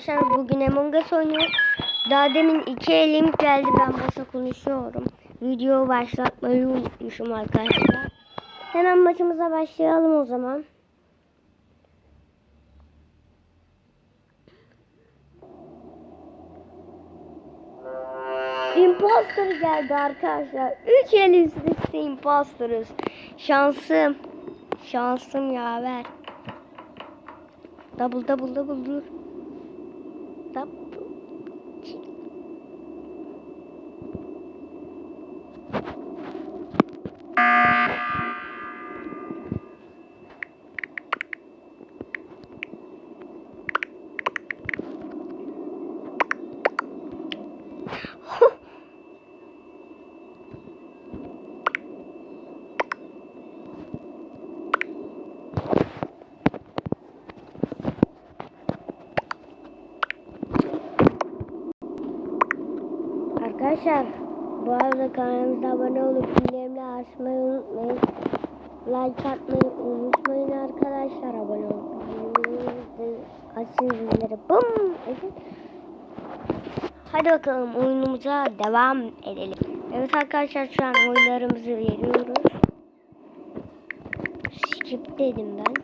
arkadaşlar bugün Among Us oynuyoruz. Daha demin iki elim geldi ben boşa konuşuyorum. Videoyu başlatmayı unutmuşum arkadaşlar. Hemen maçımıza başlayalım o zaman. Imposter geldi arkadaşlar. Üç el üst üste imposterız. Şansım. Şansım yaver. Double double double dur. Double. Arkadaşlar bu arada kanalımıza abone olup bildirimleri açmayı unutmayın. Like atmayı unutmayın arkadaşlar. Abone olup bildirimleri açın zilleri. Bum! Hadi bakalım oyunumuza devam edelim. Evet arkadaşlar şu an oyunlarımızı veriyoruz. Skip dedim. Ben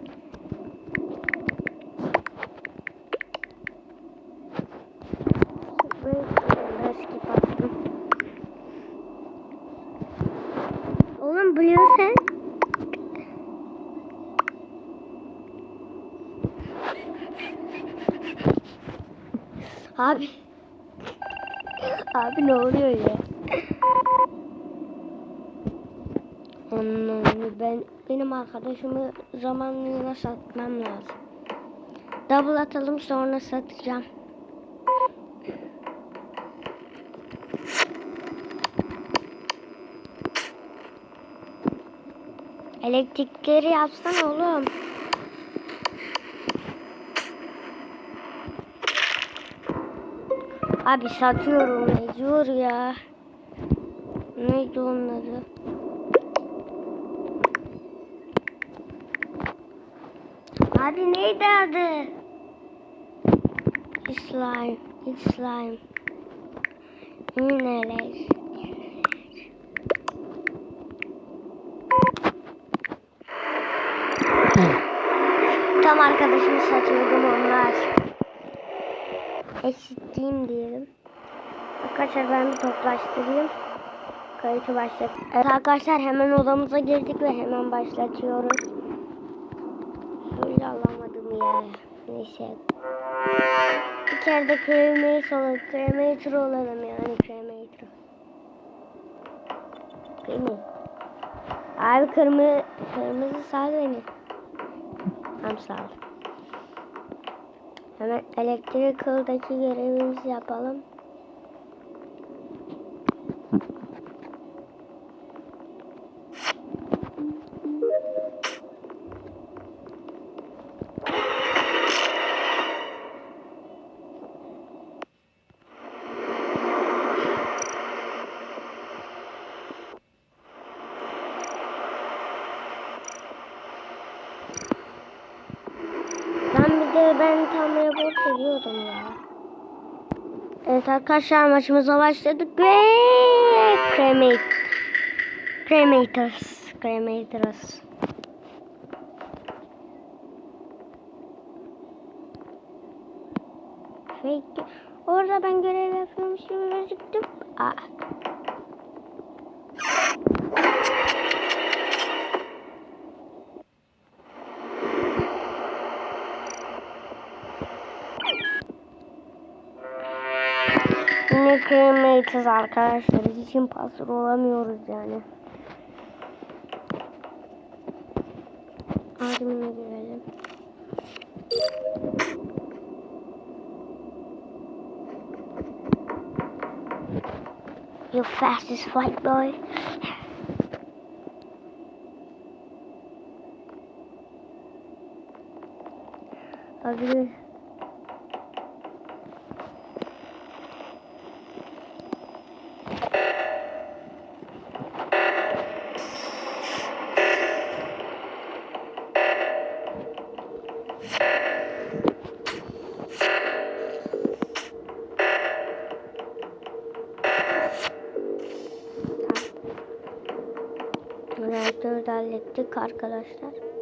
skip attım. Blue sen? Abi. Abi ne oluyor ya? Anladım. Ben benim arkadaşımı zamanlığına satmam lazım. Double atalım sonra satacağım. Elektrikleri yapsana oğlum. Abi satıyorum mecbur ya. Neydi onun adı? Abi neydi adı? Slime. Slime. Neler? Tam arkadaşımı satıyordum onlar. Eşitleyeyim diyelim. Arkadaşlar ben bir toplaştırayım. Kayıtı başlat. Evet arkadaşlar hemen odamıza girdik ve hemen başlatıyoruz. Şöyle alamadım ya. Neyse. Bir kere de cremate olalım. Cremator olalım yani cremator. Mi? Abi kırmızı, kırmızı sal beni. Tamam sağ ol. Hemen elektrik kıldaki görevimizi yapalım. Ben bir de ben report ediyordum ya. Evet arkadaşlar maçımıza başladık ve cremate cremators cremators Fake. Orada ben görev yapıyormuş gibi gözüktüm. Aa. Cremate'iz arkadaşlar. Hiç imposter olamıyoruz yani. Ademine girelim. You fastest fight boy. Abi hallettik arkadaşlar.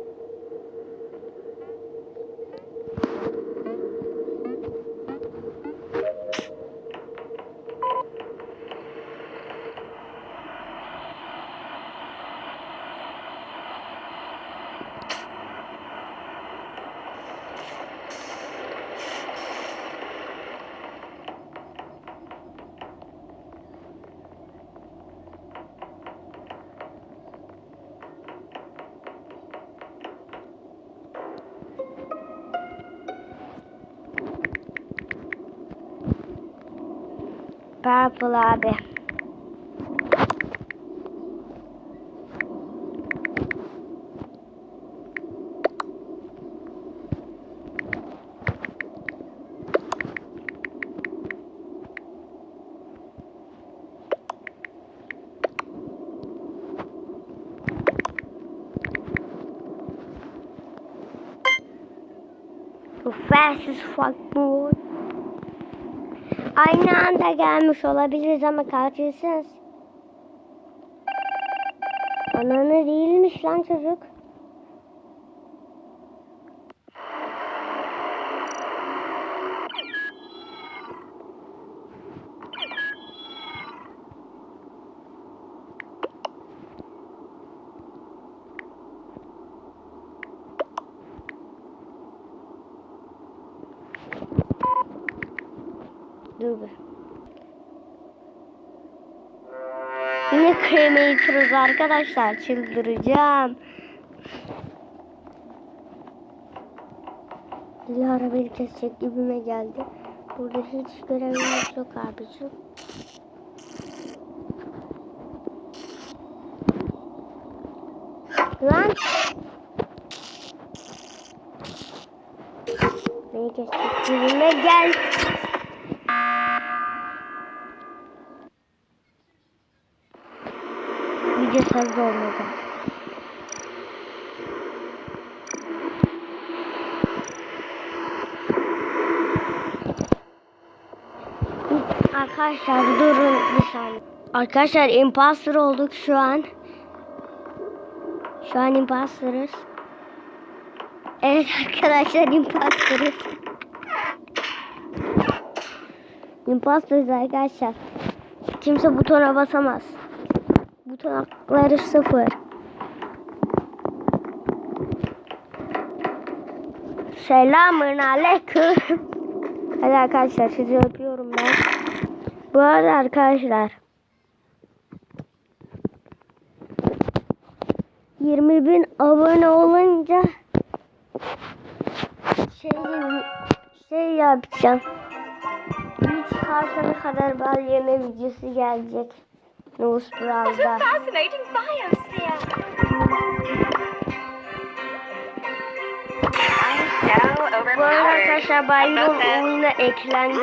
Purple abi. Fast as fuck boy. Aynı anda gelmiş olabiliriz ama katilsiz. Ananı değilmiş lan çocuk. Dur bir. Yine Cremator'ız arkadaşlar. Çıldıracağım. Bir arabayı kesecek gibime geldi. Burada hiç görevimiz yok abicim. Lan! Beni kesecek gibime gel. Sarı olmadı. Arkadaşlar durun bir saniye. Arkadaşlar imposter olduk şu an. Şu an imposterız. Evet arkadaşlar imposterız. imposterız arkadaşlar. Kimse butona basamaz. Buton sıfır. Selamun aleyküm. Hadi arkadaşlar sizi öpüyorum ben. Bu arada arkadaşlar 20 bin abone olunca şey şey yapacağım. Bir çıkartana kadar bal yeme videosu gelecek. Nus What a Brow'da. fascinating biosphere. I'm so Bu arada arkadaşlar Byron oyuna eklendi.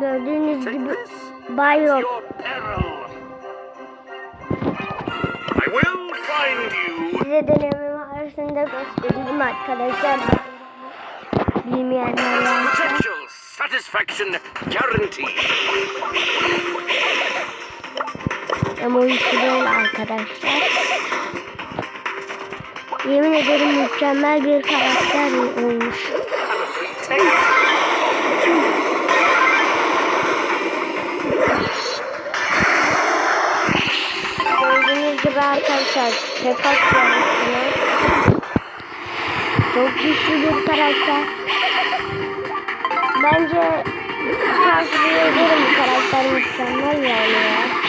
Gördüğünüz gibi Byron your peril. I will find you. size denememi arasında göstereyim arkadaşlar. Bilmeyenler varsa. Satisfaction guaranteed. Ama uyku arkadaşlar. Yemin ederim mükemmel bir karakter olmuş. Gördüğünüz gibi arkadaşlar tek atıyorsunuz. Çok güçlü bir karakter. Bence tavsiye ederim bu karakter mükemmel yani ya.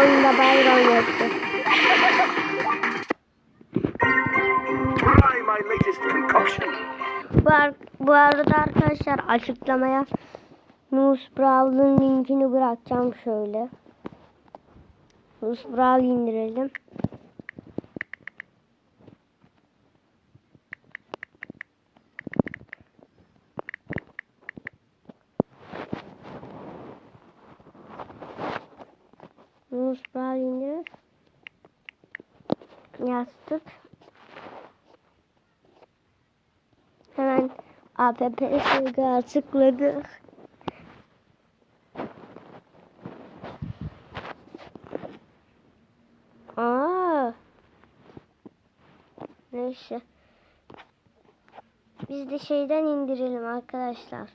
Oyunda latest concoction. Bu, ar- bu arada arkadaşlar açıklamaya Nus Brawl'ın linkini bırakacağım şöyle. Nus Brawl indirelim. Bonus Brawl indirir. Yastık. Hemen app sığıya tıkladık. Aa. Neyse. Biz de şeyden indirelim arkadaşlar.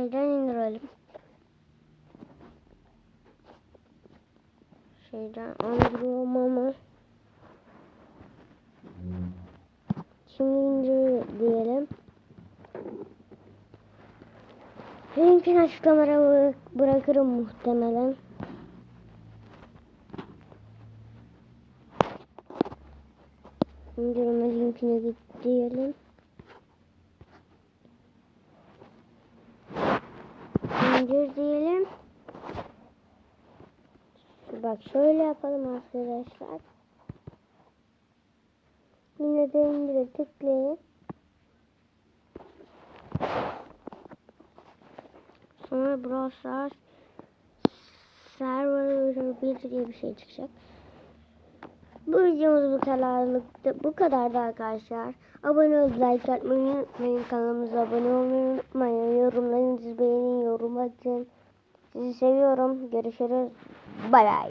Şeyden indirelim. Şeyden indiriyorum ama. Şimdi indir diyelim. Linkini açıklamaya bıra- bırakırım muhtemelen. İndirme linkine git diyelim. İndir diyelim. Bak şöyle yapalım arkadaşlar. Yine de indire tıklayın. Sonra Brawl Stars Server 1 diye bir şey çıkacak. Bu videomuz bu kadarlıktı. Bu kadardı arkadaşlar. Abone olup like atmayı unutmayın. Kanalımıza abone olmayı unutmayın. Yorumlarınızı beğenin, yorum atın. Sizi seviyorum. Görüşürüz. Bay bay.